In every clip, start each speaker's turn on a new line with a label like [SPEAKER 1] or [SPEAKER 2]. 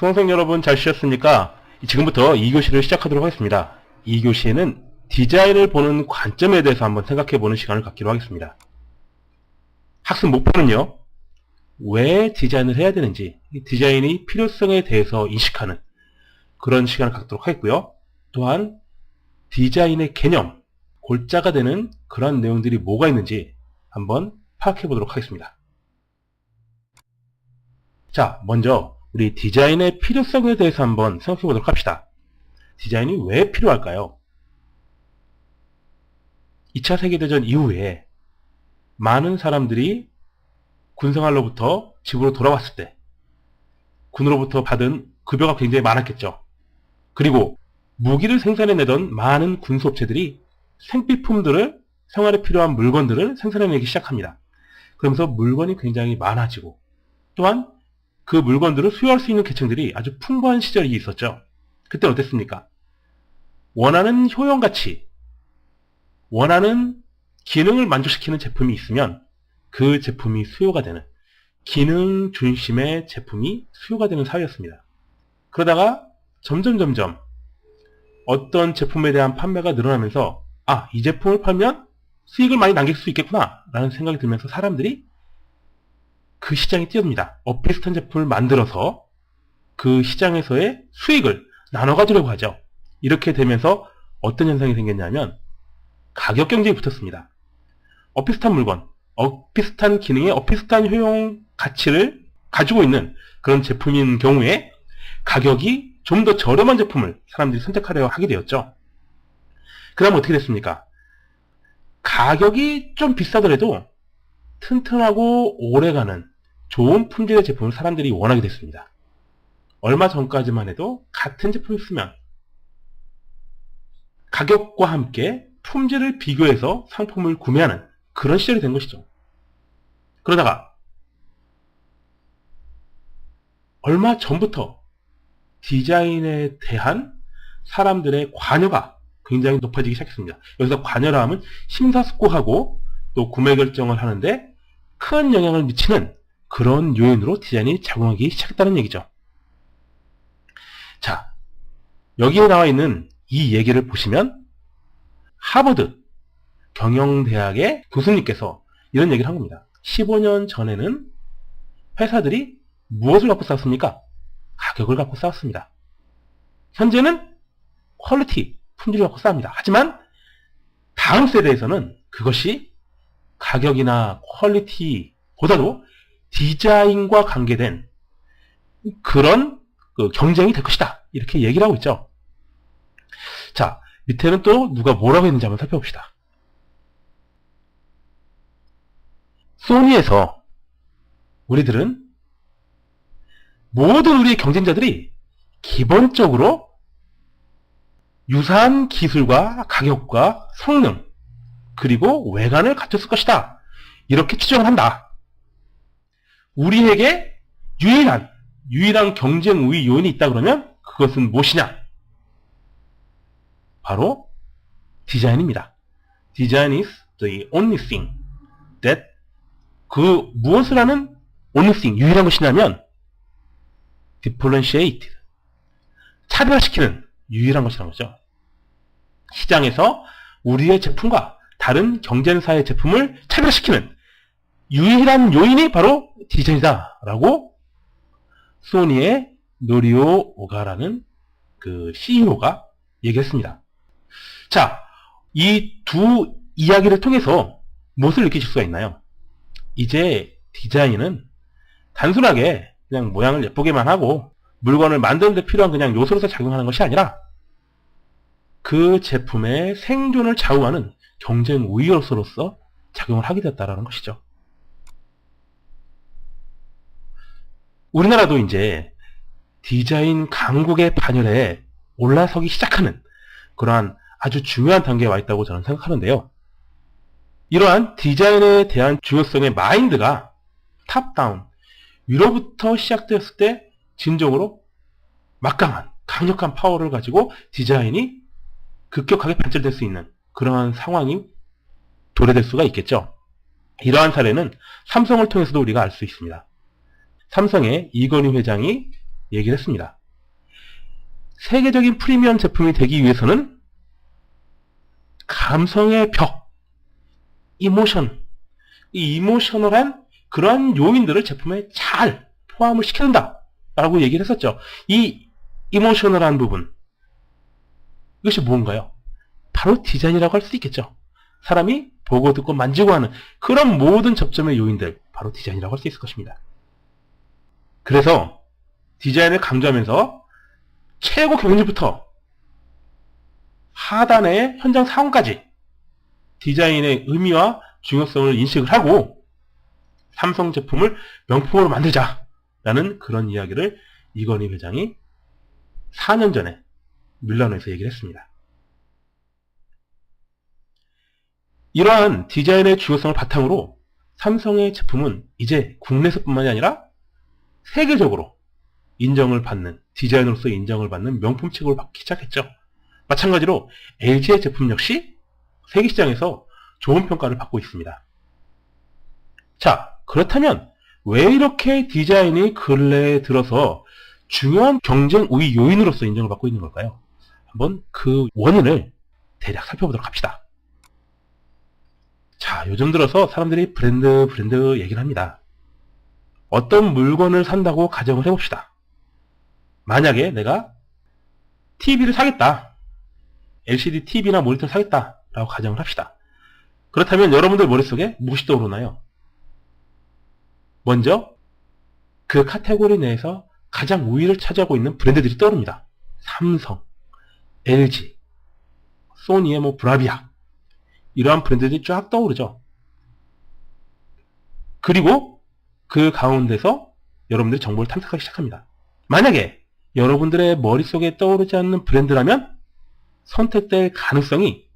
[SPEAKER 1] 수강생 여러분 잘 쉬셨습니까? 지금부터 2교시를 시작하도록 하겠습니다. 2교시에는 디자인을 보는 관점에 대해서 한번 생각해보는 시간을 갖기로 하겠습니다. 학습 목표는요, 왜 디자인을 해야 되는지, 디자인이 필요성에 대해서 인식하는 그런 시간을 갖도록 하겠고요. 또한 디자인의 개념, 골자가 되는 그런 내용들이 뭐가 있는지 한번 파악해 보도록 하겠습니다. 자, 먼저 우리 디자인의 필요성에 대해서 한번 생각해 보도록 합시다. 디자인이 왜 필요할까요? 2차 세계대전 이후에 많은 사람들이 군생활로부터 집으로 돌아왔을 때 군으로부터 받은 급여가 굉장히 많았겠죠. 그리고 무기를 생산해내던 많은 군수업체들이 생필품들을 생활에 필요한 물건들을 생산해내기 시작합니다. 그러면서 물건이 굉장히 많아지고 또한 그 물건들을 수요할 수 있는 계층들이 아주 풍부한 시절이 있었죠. 그때 어땠습니까? 원하는 효용 가치, 원하는 기능을 만족시키는 제품이 있으면 그 제품이 수요가 되는 기능 중심의 제품이 수요가 되는 사회였습니다. 그러다가 점점 점점 어떤 제품에 대한 판매가 늘어나면서 아, 이 제품을 팔면 수익을 많이 남길 수 있겠구나 라는 생각이 들면서 사람들이 그 시장에 뛰어듭니다. 어, 비슷한 제품을 만들어서 그 시장에서의 수익을 나눠 가지려고 하죠. 이렇게 되면서 어떤 현상이 생겼냐면 가격 경쟁이 붙었습니다. 어비슷한 물건, 어비슷한 기능에 어비슷한 효용 가치를 가지고 있는 그런 제품인 경우에 가격이 좀 더 저렴한 제품을 사람들이 선택하려 하게 되었죠. 그 다음 어떻게 됐습니까? 가격이 좀 비싸더라도 튼튼하고 오래가는 좋은 품질의 제품을 사람들이 원하게 됐습니다. 얼마 전까지만 해도 같은 제품을 쓰면 가격과 함께 품질을 비교해서 상품을 구매하는 그런 시절이 된 것이죠. 그러다가 얼마 전부터 디자인에 대한 사람들의 관여가 굉장히 높아지기 시작했습니다. 여기서 관여라 하면 심사숙고하고 또 구매 결정을 하는데 큰 영향을 미치는 그런 요인으로 디자인이 작용하기 시작했다는 얘기죠. 자, 여기에 나와 있는 이 얘기를 보시면 하버드 경영대학의 교수님께서 이런 얘기를 한 겁니다. 15년 전에는 회사들이 무엇을 갖고 싸웠습니까? 가격을 갖고 싸웠습니다. 현재는 퀄리티, 품질을 갖고 싸웁니다. 하지만 다음 세대에서는 그것이 가격이나 퀄리티보다도 디자인과 관계된 그런 그 경쟁이 될 것이다. 이렇게 얘기를 하고 있죠. 자, 밑에는 또 누가 뭐라고 했는지 한번 살펴봅시다. 소니에서 우리들은 모든 우리의 경쟁자들이 기본적으로 유사한 기술과 가격과 성능 그리고 외관을 갖췄을 것이다. 이렇게 추정을 한다. 우리에게 유일한 유일한 경쟁 우위 요인이 있다 그러면 그것은 무엇이냐? 바로 디자인입니다. Design is the only thing that 그 무엇을 하는 only thing 유일한 것이냐면 differentiated 차별화시키는 유일한 것이라는 거죠. 시장에서 우리의 제품과 다른 경쟁사의 제품을 차별화시키는 유일한 요인이 바로 디자인이다 라고 소니의 노리오 오가라는 그 CEO가 얘기했습니다. 자, 이 두 이야기를 통해서 무엇을 느끼실 수가 있나요? 이제 디자인은 단순하게 그냥 모양을 예쁘게만 하고 물건을 만드는 데 필요한 그냥 요소로서 작용하는 것이 아니라 그 제품의 생존을 좌우하는 경쟁 우위로서로서 작용을 하게 됐다라는 것이죠. 우리나라도 이제 디자인 강국의 반열에 올라서기 시작하는 그러한 아주 중요한 단계에 와 있다고 저는 생각하는데요. 이러한 디자인에 대한 중요성의 마인드가 탑다운, 위로부터 시작되었을 때 진정으로 막강한, 강력한 파워를 가지고 디자인이 급격하게 발전될 수 있는 그러한 상황이 도래될 수가 있겠죠. 이러한 사례는 삼성을 통해서도 우리가 알 수 있습니다. 삼성의 이건희 회장이 얘기를 했습니다. 세계적인 프리미엄 제품이 되기 위해서는 감성의 벽, 이모션, 이 이모셔널한 그러한 요인들을 제품에 잘 포함을 시켜야 된다. 라고 얘기를 했었죠. 이 이모셔널한 부분. 이것이 뭔가요? 바로 디자인이라고 할 수 있겠죠. 사람이 보고 듣고 만지고 하는 그런 모든 접점의 요인들, 바로 디자인이라고 할 수 있을 것입니다. 그래서 디자인을 강조하면서 최고 경영진부터 하단의 현장 상황까지 디자인의 의미와 중요성을 인식을 하고 삼성 제품을 명품으로 만들자라는 그런 이야기를 이건희 회장이 4년 전에 밀라노에서 얘기를 했습니다. 이러한 디자인의 중요성을 바탕으로 삼성의 제품은 이제 국내에서뿐만이 아니라 세계적으로 인정을 받는 디자인으로서 인정을 받는 명품 취급을 받기 시작했죠. 마찬가지로 LG의 제품 역시 세계 시장에서 좋은 평가를 받고 있습니다. 자, 그렇다면 왜 이렇게 디자인이 근래에 들어서 중요한 경쟁 우위 요인으로서 인정을 받고 있는 걸까요? 한번 그 원인을 대략 살펴보도록 합시다. 자, 요즘 들어서 사람들이 브랜드, 브랜드 얘기를 합니다. 어떤 물건을 산다고 가정을 해봅시다. 만약에 내가 TV를 사겠다. LCD TV나 모니터를 사겠다. 라고 가정을 합시다. 그렇다면 여러분들 머릿속에 무엇이 떠오르나요? 먼저 그 카테고리 내에서 가장 우위를 차지하고 있는 브랜드들이 떠오릅니다. 삼성, LG, 소니의 뭐 브라비아 이러한 브랜드들이 쫙 떠오르죠. 그리고 그 가운데서 여러분들이 정보를 탐색하기 시작합니다. 만약에 여러분들의 머릿속에 떠오르지 않는 브랜드라면 선택될 가능성이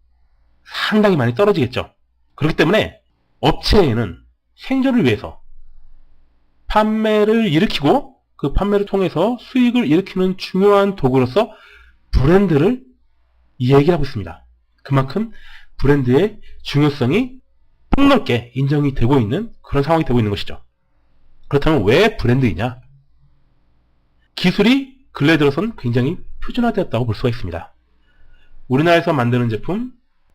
[SPEAKER 1] 상당히 많이 떨어지겠죠. 그렇기 때문에 업체에는 생존을 위해서 판매를 일으키고 그 판매를 통해서 수익을 일으키는 중요한 도구로서 브랜드를 얘기하고 있습니다. 그만큼 브랜드의 중요성이 폭넓게 인정이 되고 있는 그런 상황이 되고 있는 것이죠. 그렇다면 왜 브랜드이냐? 기술이 근래 들어선 굉장히 표준화되었다고 볼 수가 있습니다. 우리나라에서 만드는 제품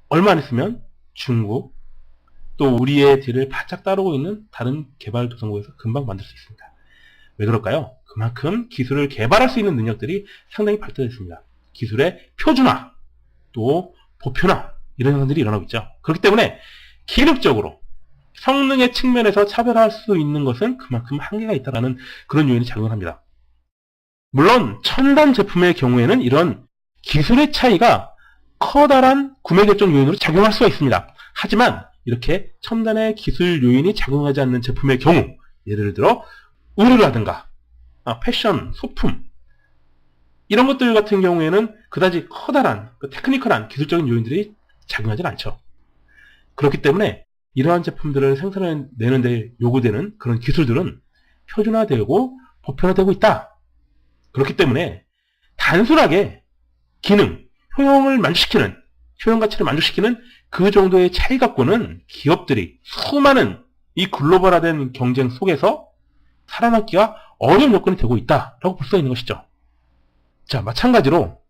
[SPEAKER 1] 얼마 안 있으면 중국 또 우리의 뒤를 바짝 따르고 있는 다른 개발도상국에서 금방 만들 수 있습니다. 왜 그럴까요? 그만큼 기술을 개발할 수 있는 능력들이 상당히 발달했습니다. 기술의 표준화, 또 보편화 이런 현상들이 일어나고 있죠. 그렇기 때문에 기능적으로 성능의 측면에서 차별할 수 있는 것은 그만큼 한계가 있다는 그런 요인이 작용을 합니다. 물론 첨단 제품의 경우에는 이런 기술의 차이가 커다란 구매 결정 요인으로 작용할 수가 있습니다. 하지만 이렇게 첨단의 기술 요인이 작용하지 않는 제품의 경우 예를 들어 의류라든가 아, 패션, 소품 이런 것들 같은 경우에는 그다지 커다란 그 테크니컬한 기술적인 요인들이 작용하지 않죠. 그렇기 때문에 이러한 제품들을 생산해내는 데 요구되는 그런 기술들은 표준화되고 보편화되고 있다. 그렇기 때문에 단순하게 기능, 효용을 만족시키는, 효용 가치를 만족시키는 그 정도의 차이 갖고는 기업들이 수많은 이 글로벌화된 경쟁 속에서 살아남기가 어려운 여건이 되고 있다라고 볼 수가 있는 것이죠. 자, 마찬가지로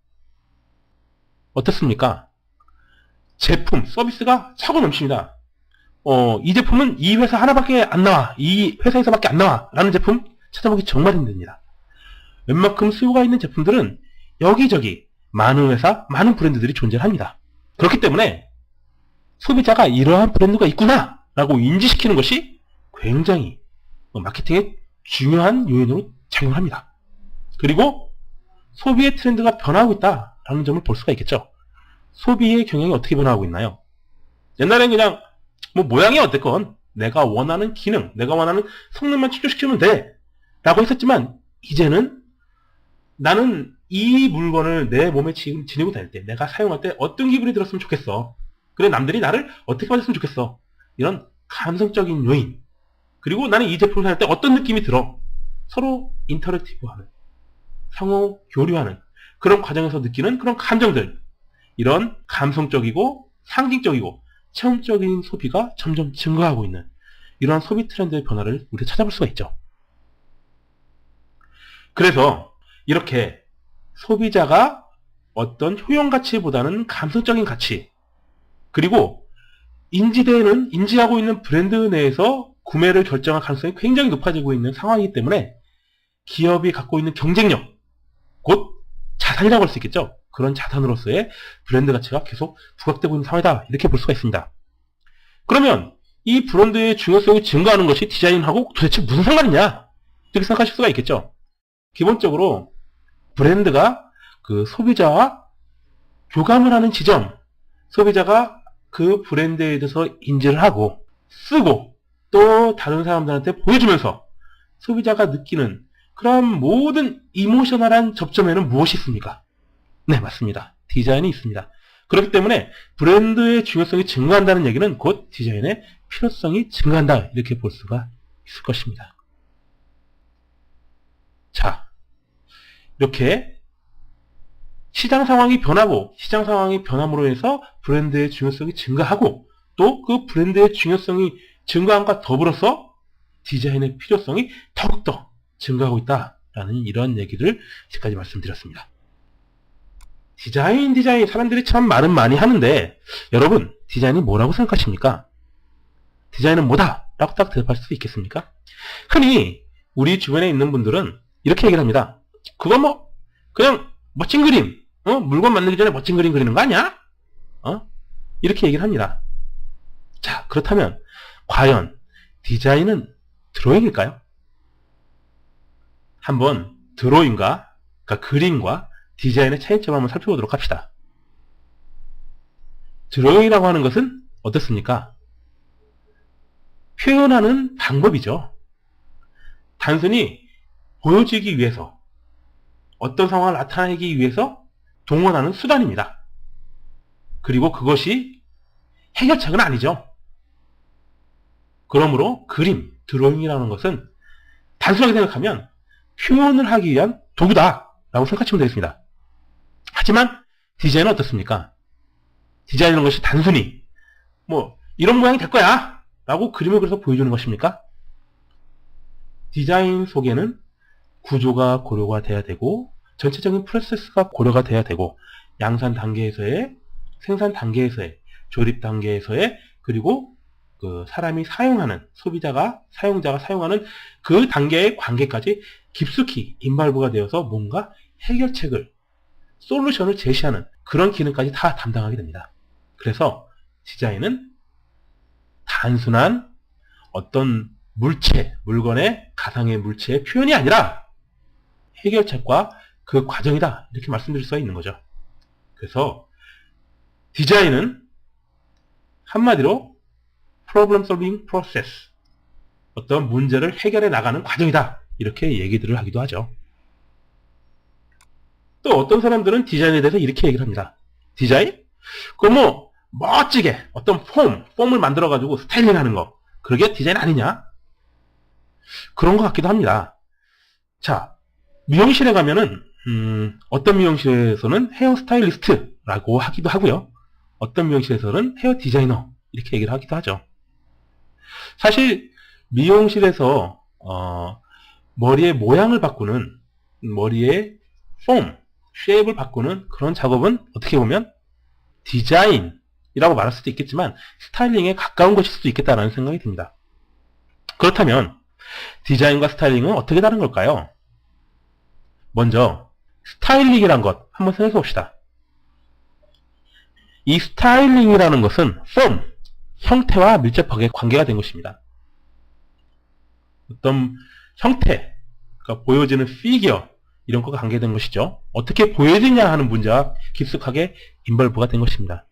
[SPEAKER 1] 어떻습니까? 제품, 서비스가 차고 넘칩니다. 어, 이 제품은 이 회사 하나밖에 안 나와. 이 회사에서밖에 안 나와. 라는 제품 찾아보기 정말 힘듭니다. 웬만큼 수요가 있는 제품들은 여기저기 많은 회사, 많은 브랜드들이 존재합니다. 그렇기 때문에 소비자가 이러한 브랜드가 있구나 라고 인지시키는 것이 굉장히 마케팅의 중요한 요인으로 작용합니다. 그리고 소비의 트렌드가 변화하고 있다라는 점을 볼 수가 있겠죠. 소비의 경향이 어떻게 변화하고 있나요? 옛날엔 그냥 뭐 모양이 어땠건 내가 원하는 기능, 내가 원하는 성능만 충족시키면 돼 라고 했었지만 이제는 나는 이 물건을 내 몸에 지금 지니고 다닐 때 내가 사용할 때 어떤 기분이 들었으면 좋겠어 그래 남들이 나를 어떻게 맞았으면 좋겠어. 이런 감성적인 요인. 그리고 나는 이 제품을 살 때 어떤 느낌이 들어. 서로 인터랙티브하는, 상호 교류하는 그런 과정에서 느끼는 그런 감정들. 이런 감성적이고 상징적이고 체험적인 소비가 점점 증가하고 있는 이러한 소비 트렌드의 변화를 우리가 찾아볼 수가 있죠. 그래서 이렇게 소비자가 어떤 효용 가치보다는 감성적인 가치, 그리고 인지되는, 인지하고 있는 브랜드 내에서 구매를 결정할 가능성이 굉장히 높아지고 있는 상황이기 때문에 기업이 갖고 있는 경쟁력, 곧 자산이라고 할 수 있겠죠. 그런 자산으로서의 브랜드 가치가 계속 부각되고 있는 상황이다. 이렇게 볼 수가 있습니다. 그러면 이 브랜드의 중요성이 증가하는 것이 디자인하고 도대체 무슨 상관이냐? 이렇게 생각하실 수가 있겠죠. 기본적으로 브랜드가 그 소비자와 교감을 하는 지점, 소비자가 그 브랜드에 대해서 인지를 하고 쓰고 또 다른 사람들한테 보여주면서 소비자가 느끼는 그런 모든 이모셔널한 접점에는 무엇이 있습니까? 네, 맞습니다. 디자인이 있습니다. 그렇기 때문에 브랜드의 중요성이 증가한다는 얘기는 곧 디자인의 필요성이 증가한다. 이렇게 볼 수가 있을 것입니다. 자, 이렇게 시장 상황이 변하고 시장 상황이 변함으로 해서 브랜드의 중요성이 증가하고 또 그 브랜드의 중요성이 증가함과 더불어서 디자인의 필요성이 더욱더 증가하고 있다라는 이런 얘기를 지금까지 말씀드렸습니다. 디자인 디자인 사람들이 참 말은 많이 하는데 여러분 디자인이 뭐라고 생각하십니까? 디자인은 뭐다? 라고 딱 대답할 수 있겠습니까? 흔히 우리 주변에 있는 분들은 이렇게 얘기를 합니다. 그거 뭐 그냥 멋진 그림 어? 물건 만들기 전에 멋진 그림 그리는 거 아니야? 어? 이렇게 얘기를 합니다. 자 그렇다면 과연 디자인은 드로잉일까요? 한번 드로잉과 그러니까 그림과 디자인의 차이점을 한번 살펴보도록 합시다. 드로잉이라고 하는 것은 어떻습니까? 표현하는 방법이죠. 단순히 보여지기 위해서 어떤 상황을 나타내기 위해서 동원하는 수단입니다. 그리고 그것이 해결책은 아니죠. 그러므로 그림, 드로잉이라는 것은 단순하게 생각하면 표현을 하기 위한 도구다 라고 생각하시면 되겠습니다. 하지만 디자인은 어떻습니까? 디자인이라는 것이 단순히 뭐 이런 모양이 될 거야 라고 그림을 그려서 보여주는 것입니까? 디자인 속에는 구조가 고려가 돼야 되고 전체적인 프로세스가 고려가 돼야 되고 양산 단계에서의 생산 단계에서의 조립 단계에서의 그리고 그 사람이 사용하는 소비자가 사용자가 사용하는 그 단계의 관계까지 깊숙이 인발부가 되어서 뭔가 해결책을 솔루션을 제시하는 그런 기능까지 다 담당하게 됩니다. 그래서 디자인은 단순한 어떤 물체, 물건의 가상의 물체의 표현이 아니라 해결책과 그 과정이다. 이렇게 말씀드릴 수가 있는 거죠. 그래서 디자인은 한마디로 problem solving process 어떤 문제를 해결해 나가는 과정이다. 이렇게 얘기들을 하기도 하죠. 또 어떤 사람들은 디자인에 대해서 이렇게 얘기를 합니다. 디자인? 그거 뭐 멋지게 어떤 폼, 폼을 만들어 가지고 스타일링 하는 거. 그게 디자인 아니냐? 그런 것 같기도 합니다. 자, 미용실에 가면은 음, 어떤 미용실에서는 헤어 스타일리스트라고 하기도 하고요. 어떤 미용실에서는 헤어 디자이너 이렇게 얘기를 하기도 하죠. 사실 미용실에서 어, 머리의 모양을 바꾸는 머리의 폼, 쉐입을 바꾸는 그런 작업은 어떻게 보면 디자인이라고 말할 수도 있겠지만 스타일링에 가까운 것일 수도 있겠다라는 생각이 듭니다. 그렇다면 디자인과 스타일링은 어떻게 다른 걸까요? 먼저 스타일링이란 것 한번 생각해 봅시다. 이 스타일링이라는 것은 폼, 형태와 밀접하게 관계가 된 것입니다. 어떤 형태, 그러니까 보여지는 피규어 이런 것과 관계된 것이죠. 어떻게 보여지냐 하는 문제와 깊숙하게 인벌브가 된 것입니다.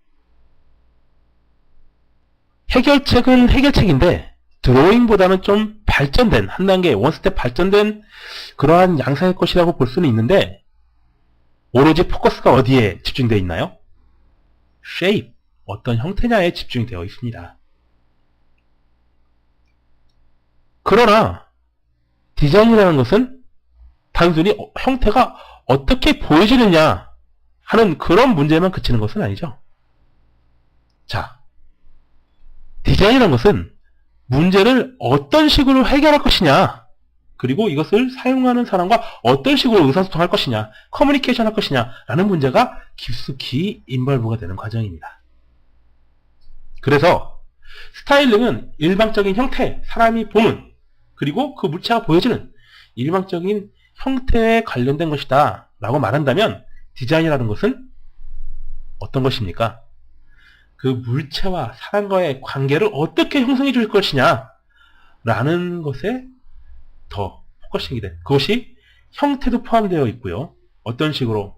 [SPEAKER 1] 해결책은 해결책인데 드로잉보다는 좀 발전된 한 단계 원 스텝 발전된 그러한 양상의 것이라고 볼 수는 있는데 오로지 포커스가 어디에 집중되어 있나요? shape, 어떤 형태냐에 집중되어 있습니다. 그러나 디자인이라는 것은 단순히 어- 형태가 어떻게 보여지느냐 하는 그런 문제만 그치는 것은 아니죠. 자, 디자인이라는 것은 문제를 어떤 식으로 해결할 것이냐 그리고 이것을 사용하는 사람과 어떤 식으로 의사소통할 것이냐, 커뮤니케이션 할 것이냐, 라는 문제가 깊숙이 인벌브가 되는 과정입니다. 그래서 스타일링은 일방적인 형태, 사람이 보는, 그리고 그 물체가 보여지는 일방적인 형태에 관련된 것이다 라고 말한다면 디자인이라는 것은 어떤 것입니까? 그 물체와 사람과의 관계를 어떻게 형성해 줄 것이냐 라는 것에 더 포커싱이 된 그것이 형태도 포함되어 있고요. 어떤 식으로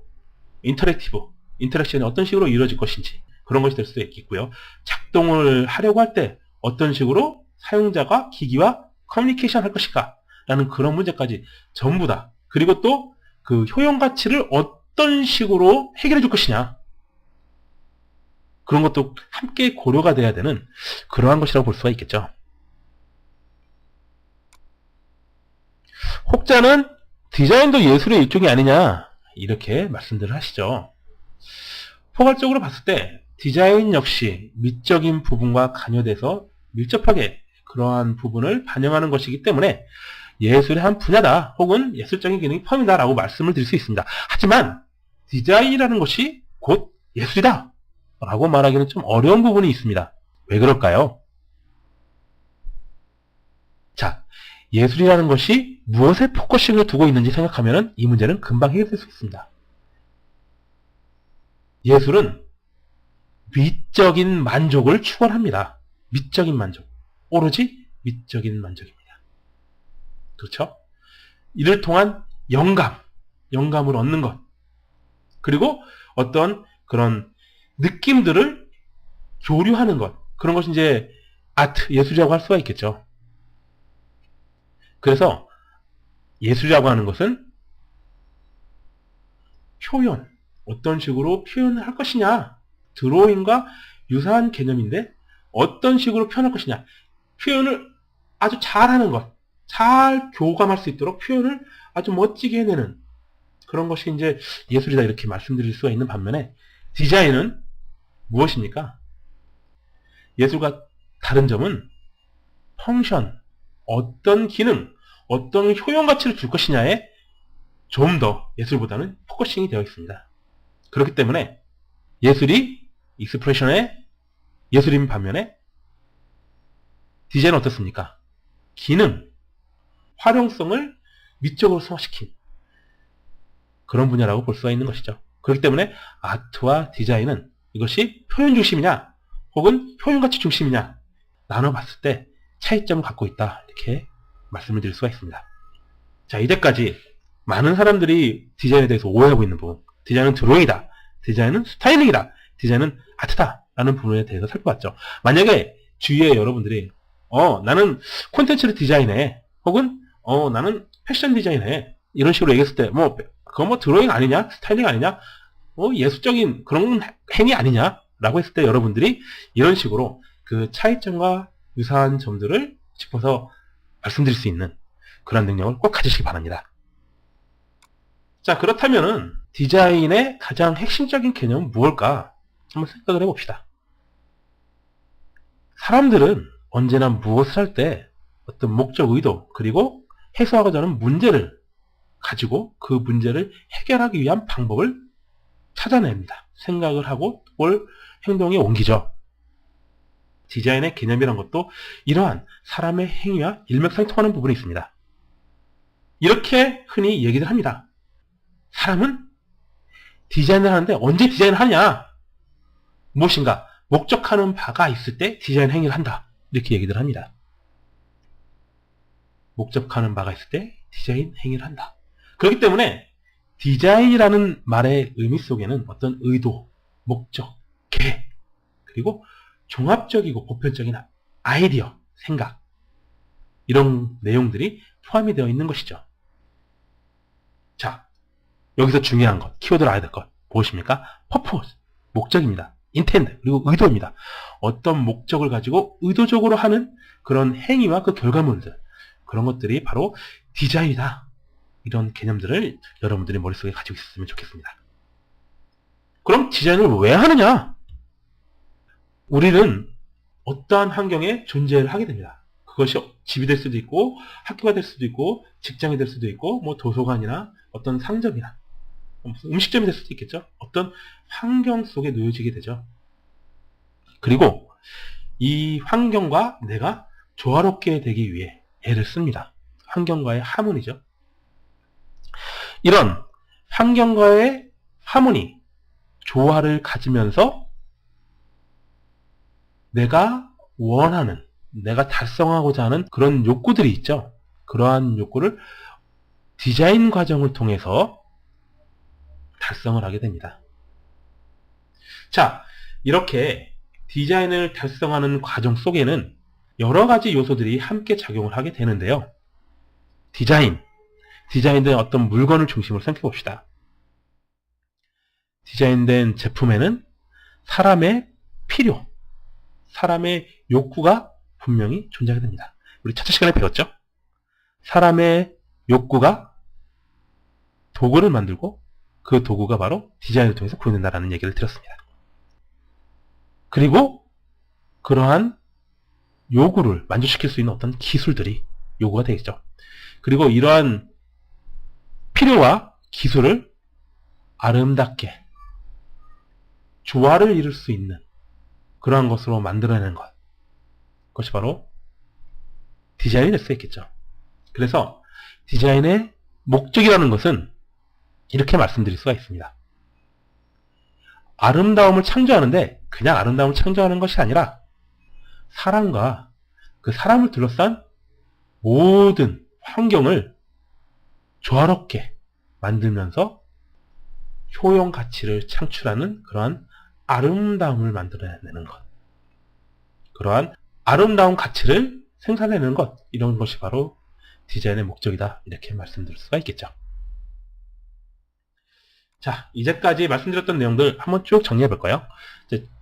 [SPEAKER 1] 인터랙티브, 인터랙션이 어떤 식으로 이루어질 것인지 그런 것이 될 수도 있겠고요. 작동을 하려고 할 때 어떤 식으로 사용자가 기기와 커뮤니케이션 할 것인가 라는 그런 문제까지 전부 다 그리고 또 그 효용 가치를 어떤 식으로 해결해 줄 것이냐 그런 것도 함께 고려가 돼야 되는 그러한 것이라고 볼 수가 있겠죠. 혹자는 디자인도 예술의 일종이 아니냐 이렇게 말씀들을 하시죠. 포괄적으로 봤을 때 디자인 역시 미적인 부분과 관여돼서 밀접하게 그러한 부분을 반영하는 것이기 때문에 예술의 한 분야다 혹은 예술적인 기능이 포함이다 라고 말씀을 드릴 수 있습니다. 하지만 디자인이라는 것이 곧 예술이다 라고 말하기는 좀 어려운 부분이 있습니다. 왜 그럴까요? 자, 예술이라는 것이 무엇에 포커싱을 두고 있는지 생각하면 이 문제는 금방 해결될 수 있습니다. 예술은 미적인 만족을 추구합니다. 미적인 만족. 오로지 미적인 만족입니다. 그렇죠? 이를 통한 영감, 영감을 얻는 것. 그리고 어떤 그런 느낌들을 교류하는 것. 그런 것이 이제 아트, 예술이라고 할 수가 있겠죠. 그래서 예술이라고 하는 것은 표현, 어떤 식으로 표현을 할 것이냐. 드로잉과 유사한 개념인데 어떤 식으로 표현할 것이냐. 표현을 아주 잘하는 것. 잘 교감할 수 있도록 표현을 아주 멋지게 해내는 그런 것이 이제 예술이다 이렇게 말씀드릴 수가 있는 반면에 디자인은 무엇입니까? 예술과 다른 점은 펑션, 어떤 기능, 어떤 효용 가치를 줄 것이냐에 좀 더 예술보다는 포커싱이 되어 있습니다. 그렇기 때문에 예술이 익스프레션의 예술인 반면에 디자인은 어떻습니까? 기능, 활용성을 미적으로 승화시킨 그런 분야라고 볼 수가 있는 것이죠. 그렇기 때문에 아트와 디자인은 이것이 표현 중심이냐 혹은 효용가치 중심이냐 나눠봤을 때 차이점을 갖고 있다 이렇게 말씀을 드릴 수가 있습니다. 자 이제까지 많은 사람들이 디자인에 대해서 오해하고 있는 부분 디자인은 드로잉이다 디자인은 스타일링이다 디자인은 아트다 라는 부분에 대해서 살펴봤죠. 만약에 주위에 여러분들이 어 나는 콘텐츠를 디자인해 혹은 어 나는 패션 디자인해 이런 식으로 얘기했을 때 뭐 그거 뭐 드로잉 아니냐 스타일링 아니냐 어 예술적인 그런 행위 아니냐 라고 했을 때 여러분들이 이런 식으로 그 차이점과 유사한 점들을 짚어서 말씀드릴 수 있는 그런 능력을 꼭 가지시기 바랍니다. 자 그렇다면은 디자인의 가장 핵심적인 개념은 무엇일까 한번 생각을 해봅시다. 사람들은 언제나 무엇을 할 때 어떤 목적 의도 그리고 해소하고자 하는 문제를 가지고 그 문제를 해결하기 위한 방법을 찾아냅니다. 생각을 하고 그걸 행동에 옮기죠. 디자인의 개념이란 것도 이러한 사람의 행위와 일맥상통하는 부분이 있습니다. 이렇게 흔히 얘기를 합니다. 사람은 디자인을 하는데 언제 디자인을 하냐? 무엇인가 목적하는 바가 있을 때 디자인 행위를 한다. 이렇게 얘기를 합니다. 목적하는 바가 있을 때 디자인 행위를 한다. 그렇기 때문에 디자인이라는 말의 의미 속에는 어떤 의도, 목적, 계획, 그리고 종합적이고 보편적인 아이디어, 생각, 이런 내용들이 포함이 되어 있는 것이죠. 자, 여기서 중요한 것, 키워드를 알아야 될 것, 무엇입니까? purpose, 목적입니다. Intend, 그리고 의도입니다. 어떤 목적을 가지고 의도적으로 하는 그런 행위와 그 결과물들, 그런 것들이 바로 디자인이다. 이런 개념들을 여러분들이 머릿속에 가지고 있었으면 좋겠습니다. 그럼 디자인을 왜 하느냐? 우리는 어떠한 환경에 존재를 하게 됩니다. 그것이 집이 될 수도 있고 학교가 될 수도 있고 직장이 될 수도 있고 뭐 도서관이나 어떤 상점이나 음식점이 될 수도 있겠죠. 어떤 환경 속에 놓여지게 되죠. 그리고 이 환경과 내가 조화롭게 되기 위해 애를 씁니다. 환경과의 하모니죠. 이런 환경과의 하모니, 조화를 가지면서 내가 원하는, 내가 달성하고자 하는 그런 욕구들이 있죠. 그러한 욕구를 디자인 과정을 통해서 달성을 하게 됩니다. 자, 이렇게 디자인을 달성하는 과정 속에는 여러 가지 요소들이 함께 작용을 하게 되는데요. 디자인, 디자인된 어떤 물건을 중심으로 생각해 봅시다. 디자인된 제품에는 사람의 필요, 사람의 욕구가 분명히 존재하게 됩니다. 우리 첫째 시간에 배웠죠? 사람의 욕구가 도구를 만들고 그 도구가 바로 디자인을 통해서 구현된다는 얘기를 드렸습니다. 그리고 그러한 요구를 만족시킬 수 있는 어떤 기술들이 요구가 되겠죠. 그리고 이러한 필요와 기술을 아름답게 조화를 이룰 수 있는 그러한 것으로 만들어내는 것. 그것이 바로 디자인이 될 수 있겠죠. 그래서 디자인의 목적이라는 것은 이렇게 말씀드릴 수가 있습니다. 아름다움을 창조하는데 그냥 아름다움을 창조하는 것이 아니라 사람과 그 사람을 둘러싼 모든 환경을 조화롭게 만들면서 효용 가치를 창출하는 그러한 아름다움을 만들어내는 것. 그러한 아름다운 가치를 생산해내는 것. 이런 것이 바로 디자인의 목적이다. 이렇게 말씀드릴 수가 있겠죠. 자, 이제까지 말씀드렸던 내용들 한번 쭉 정리해 볼까요?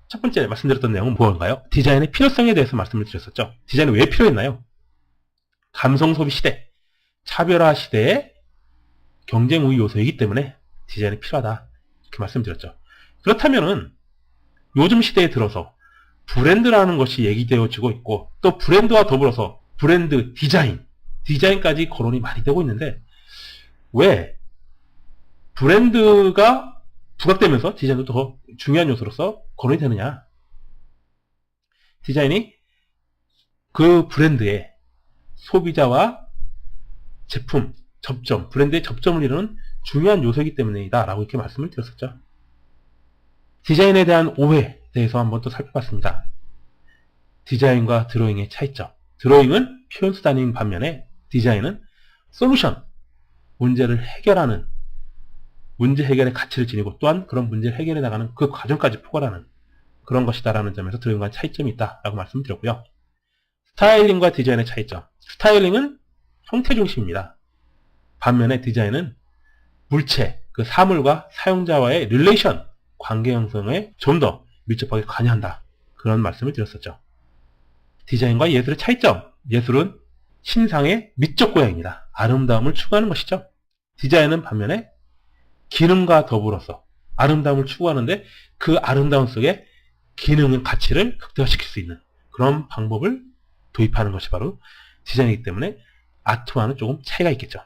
[SPEAKER 1] 첫 번째 말씀드렸던 내용은 무엇인가요? 디자인의 필요성에 대해서 말씀을 드렸었죠. 디자인은 왜 필요했나요? 감성 소비 시대, 차별화 시대의 경쟁 우위 요소이기 때문에 디자인이 필요하다. 이렇게 말씀드렸죠. 그렇다면은 요즘 시대에 들어서 브랜드라는 것이 얘기되어지고 있고 또 브랜드와 더불어서 브랜드 디자인, 디자인까지 거론이 많이 되고 있는데 왜 브랜드가 부각되면서 디자인도 더 중요한 요소로서 거론이 되느냐? 디자인이 그 브랜드의 소비자와 제품, 접점, 브랜드의 접점을 이루는 중요한 요소이기 때문이다 라고 이렇게 말씀을 드렸었죠. 디자인에 대한 오해에 대해서 한번 또 살펴봤습니다. 디자인과 드로잉의 차이점. 드로잉은 표현 수단인 반면에 디자인은 솔루션, 문제를 해결하는 문제 해결의 가치를 지니고 또한 그런 문제를 해결해 나가는 그 과정까지 포괄하는 그런 것이다라는 점에서 드로잉과 차이점이 있다라고 말씀드렸고요. 스타일링과 디자인의 차이점. 스타일링은 형태 중심입니다. 반면에 디자인은 물체, 그 사물과 사용자와의 릴레이션, 관계 형성에 좀 더 밀접하게 관여한다. 그런 말씀을 드렸었죠. 디자인과 예술의 차이점. 예술은 신상의 미적 고양입니다. 아름다움을 추구하는 것이죠. 디자인은 반면에 기능과 더불어서 아름다움을 추구하는데 그 아름다움 속에 기능의 가치를 극대화시킬 수 있는 그런 방법을 도입하는 것이 바로 디자인이기 때문에 아트와는 조금 차이가 있겠죠.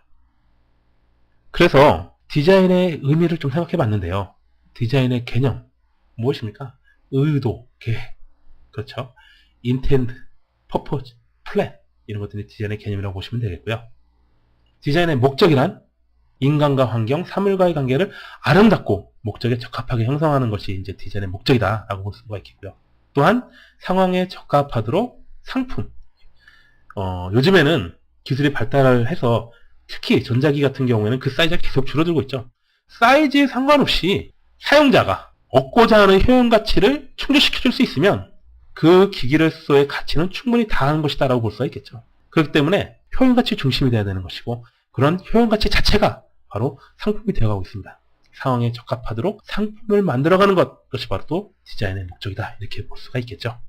[SPEAKER 1] 그래서 디자인의 의미를 좀 생각해 봤는데요. 디자인의 개념 무엇입니까? 의도, 계획, 그렇죠? 인텐드, 퍼포즈, 플랜 이런 것들이 디자인의 개념이라고 보시면 되겠고요. 디자인의 목적이란 인간과 환경, 사물과의 관계를 아름답고 목적에 적합하게 형성하는 것이 이제 디자인의 목적이다라고 볼 수가 있겠고요. 또한 상황에 적합하도록 상품. 어, 요즘에는 기술이 발달을 해서 특히 전자기 같은 경우에는 그 사이즈가 계속 줄어들고 있죠. 사이즈에 상관없이 사용자가 얻고자 하는 효용 가치를 충족시켜줄 수 있으면 그 기기로서의 가치는 충분히 다하는 것이다라고 볼 수가 있겠죠. 그렇기 때문에 효용 가치 중심이 돼야 되는 것이고 그런 효용 가치 자체가 바로 상품이 되어가고 있습니다. 상황에 적합하도록 상품을 만들어가는 것, 그것이 바로 또 디자인의 목적이다. 이렇게 볼 수가 있겠죠.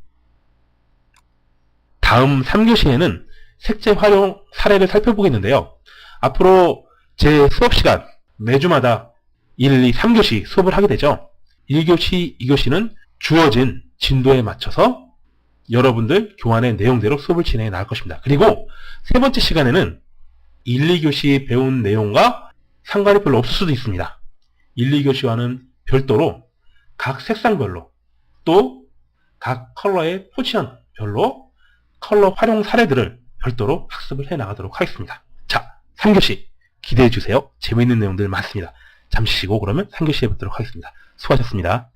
[SPEAKER 1] 다음 3교시에는 색재 활용 사례를 살펴보겠는데요. 앞으로 제 수업 시간 매주마다 1, 2, 3교시 수업을 하게 되죠. 1교시, 2교시는 주어진 진도에 맞춰서 여러분들 교환의 내용대로 수업을 진행해 나갈 것입니다. 그리고 세 번째 시간에는 1, 2교시 배운 내용과 상관이 별로 없을 수도 있습니다. 1, 2교시와는 별도로 각 색상별로 또 각 컬러의 포지션별로 컬러 활용 사례들을 별도로 학습을 해 나가도록 하겠습니다. 자, 3교시 기대해 주세요. 재미있는 내용들 많습니다. 잠시 쉬고 그러면 3교시에 뵙도록 하겠습니다. 수고하셨습니다.